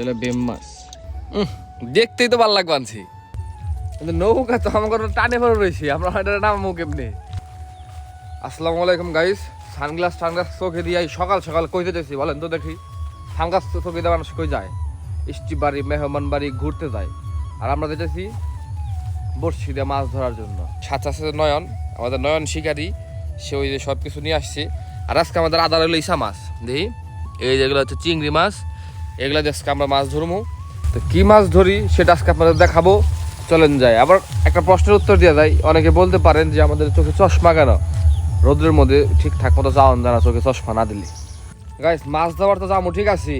এটা বেম মাছ। দেখতেই তো ভালো লাগবে আনছি। কিন্তু নৌকা তো আমার টানে পড়ে রয়েছি। আমরা এটা নামবো কেমনি? আসসালামু আলাইকুম গাইস সানগ্লাস টানগ্লাস চোখে দিয়ে সকাল সকাল কইতে যাচ্ছি বলেন তো দেখি। সানগ্লাস চোখে দিয়ে মানুষ কই যায়? ইষ্টি বাড়ি, মেহমান বাড়ি ঘুরতে যায়। আর আমরা যেতেছি বড়শি দিয়ে মাছ ধরার জন্য। সাথে আছে নয়ন, আমাদের নয়ন শিকারি। সে ওই যে সব কিছু নিয়ে আসছে। আর আজকে আমাদের আদার হলো ইসা মাছ। দেখি, এই যেগুলো হচ্ছে চিংড়ি মাছ। এগুলো আজকে আমরা মাছ ধরবো তো কি মাছ ধরি সেটা আজকে আপনাদের দেখাবো। চলেন যায় আবার একটা প্রশ্নের উত্তর দিয়ে যায় অনেকে বলতে পারেন যে আমাদের চোখে চশমা কেন? রোদের মধ্যে ঠিকঠাক মতো যাওয়ান জানা চোখে চশমা না দিলে। গাইস মাছ ধরার তো যাব ঠিক আছে?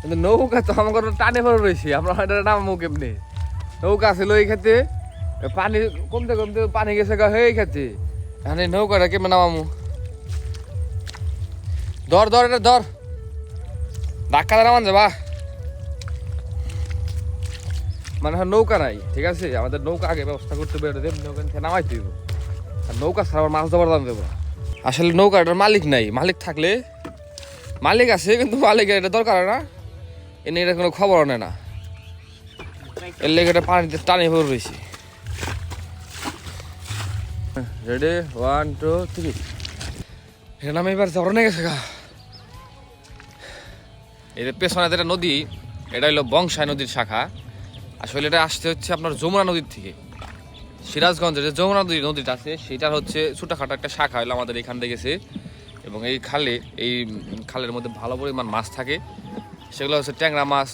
কিন্তু নৌকা তো আমার টানে পড়ে রয়েছি। আমরা এটা নামবো কেমনি? নৌকা ছিল এই খেতে পানি কমতে কমতে পানি গেছে গা হয়ে খেতে এখানে নৌকাটা কেমন নামামু? ধর ধর, এটা ধর। ধাক্কা নামান যাবা। মানে নৌকা নাই, ঠিক আছে? আমাদের নৌকা আগে ব্যবস্থা করতে হবে নৌকা নামাই দিব আর নৌকা ছাড়া মাছ ধরার দাম দেবো। আসলে নৌকাটার মালিক নাই, মালিক থাকলে মালিক আছে, কিন্তু মালিকের এটা দরকার না। এনে এটা কোনো খবর নেয় না। এর লেগে এটা পানিতে টানে ভরে রয়েছে। রেডি ওয়ান টু থ্রি এটা নামে এবার ঝরনে গেছে গা। এই যে পেছনে যেটা নদী, এটা হলো বংশাই নদীর শাখা। আসলে এটা আসতে হচ্ছে আপনার যমুনা নদীর থেকে। সিরাজগঞ্জের যে যমুনা নদী নদীটা আছে, সেটার হচ্ছে ছোটোখাটো একটা শাখা হলো আমাদের এখান থেকে গেছে। এবং এই খালে, এই খালের মধ্যে ভালো পরিমাণ মাছ থাকে। সেগুলো হচ্ছে ট্যাংরা মাছ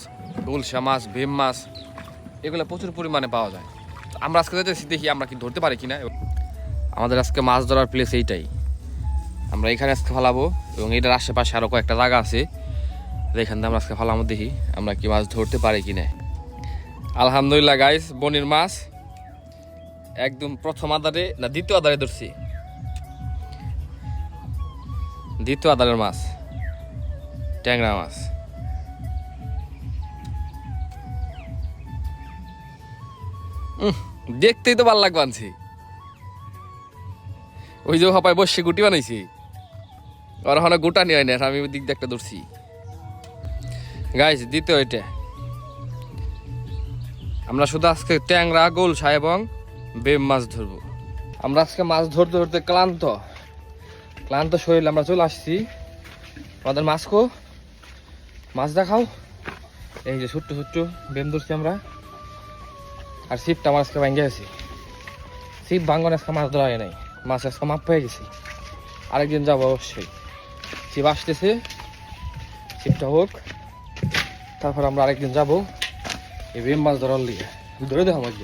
গুলশা মাছ, ভীম মাছ, এগুলো প্রচুর পরিমাণে পাওয়া যায়। আমরা আজকে যেতেছি দেখি আমরা কি ধরতে পারি কিনা। আমাদের আজকে মাছ ধরার প্লেস এইটাই। আমরা এখানে আজকে ফালাবো, এবং এটার আশেপাশে আরও কয়েকটা জায়গা আছে। এখান থেকে আমরা আজকে ফালাবো দেখি, আমরা কি মাছ ধরতে পারি কি না আলহামদুলিল্লাহ গাইস বনির মাছ একদম প্রথম আদারে, না, দ্বিতীয় আদারে ধরছি। দ্বিতীয় আদারের মাছ, ট্যাংরা মাছ। দেখতেই তো ভালো লাগবে আনছি। ওই যে হাপায় বসে গুটি বানাইছি। আর ওখানে গোটা নিয়ে না, আমি দিক দিয়ে একটা ধরছি। গাইস দ্বিতীয় এটা। আমরা শুধু আজকে ট্যাংরা গোলসা এবং বেম মাছ ধরবো। আমরা আজকে মাছ ধরতে ধরতে ক্লান্ত। ক্লান্ত শরীর আমরা চলে আসছি। আমাদের মাছ কো? মাছ দেখাও। এই যে ছোট্ট ছোট্ট বেম ধরছি আমরা। আর ছিপটা আমার আজকে ভাঙ্গে গেছে। ছিপ ভাঙ্গন আজকে মাছ ধরা হয় নাই। মাছ আজকে মাপ পেয়ে গেছি। আরেকদিন যাব অবশ্যই। ছিপ আসতেছে। ছিপটা হোক। তারপর আমরা আরেকদিন যাব। এই বেম মাছ ধরার লিগে। ধরে দেখো মাছ